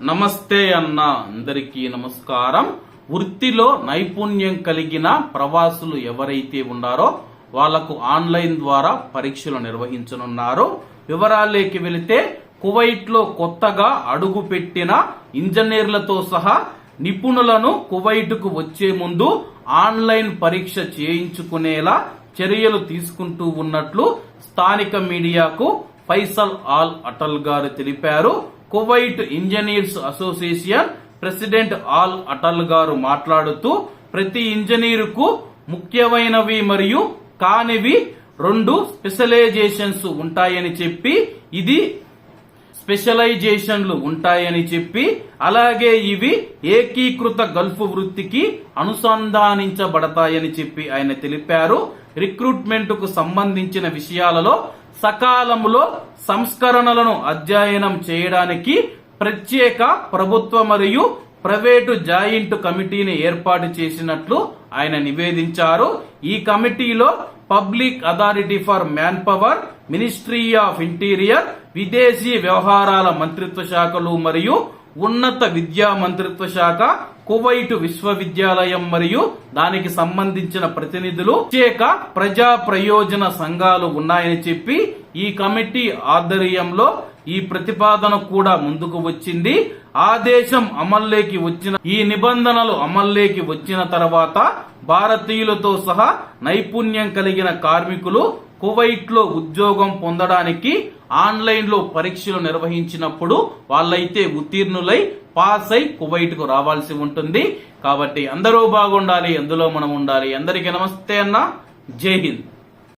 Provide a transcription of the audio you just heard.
నమస్తే అన్న అందరికీ నమస్కారం. వృత్తిలో నైపుణ్యం కలిగిన ప్రవాసులు ఎవరైతే ఉన్నారో వాళ్ళకు ఆన్లైన్ ద్వారా పరీక్షలు నిర్వహించనున్నారు. వివరాలేకి వెళితే కువైట్లో కొత్తగా అడుగు పెట్టిన ఇంజనీర్లతో సహా నిపుణులను కువైట్కు వచ్చే ముందు ఆన్లైన్ పరీక్ష చేయించుకునేలా చర్యలు తీసుకుంటూ ఉన్నట్లు స్థానిక మీడియాకు ఫైసల్ ఆల్ అటల్ గారు తెలిపారు. Kuwait engineers association president Al Atal గారు మాట్లాడుతూ ప్రతి ఇంజనీరుకు ముఖ్యమైనవి మరియు కానివి రెండు స్పెషలైజేషన్స్ ఉంటాయని చెప్పి ఇది స్పెషలైజేషన్లు ఉంటాయని చెప్పి అలాగే ఇవి ఏకీకృత గల్ఫ్ వృత్తికి అనుసంధానించబడతాయని చెప్పి ఆయన తెలిపారు. రిక్రూట్మెంట్కు సంబంధించిన విషయాలలో సకాలంలో సంస్కరణలను అధ్యయనం చేయడానికి ప్రత్యేక ప్రభుత్వ మరియు ప్రైవేటు జాయింట్ కమిటీని ఏర్పాటు చేసినట్లు ఆయన నివేదించారు. ఈ కమిటీలో public authority for manpower ministry of interior విదేశీ వ్యవహారాల మంత్రిత్వ శాఖలు మరియు ఉన్నత విద్యా మంత్రిత్వ శాఖ కువైట్ విశ్వవిద్యాలయం మరియు దానికి సంబంధించిన ప్రతినిధులు ప్రత్యేక ప్రజా ప్రయోజన సంఘాలు ఉన్నాయని చెప్పి ఈ కమిటీ ఆధ్వర్యంలో ఈ ప్రతిపాదన కూడా ముందుకు వచ్చింది. ఆదేశం అమల్లోకి వచ్చిన ఈ నిబంధనలు అమల్లోకి వచ్చిన తర్వాత భారతీయులతో సహా నైపుణ్యం కలిగిన కార్మికులు కువైట్లో ఉద్యోగం పొందడానికి ఆన్లైన్లో పరీక్షలు నిర్వహించినప్పుడు వాళ్ళైతే ఉత్తీర్ణులై పాస్ అయి కువైట్కు రావాల్సి ఉంటుంది. కాబట్టి అందరూ బాగుండాలి అందులో మనం ఉండాలి. అందరికీ నమస్తే అన్న. జై హింద్.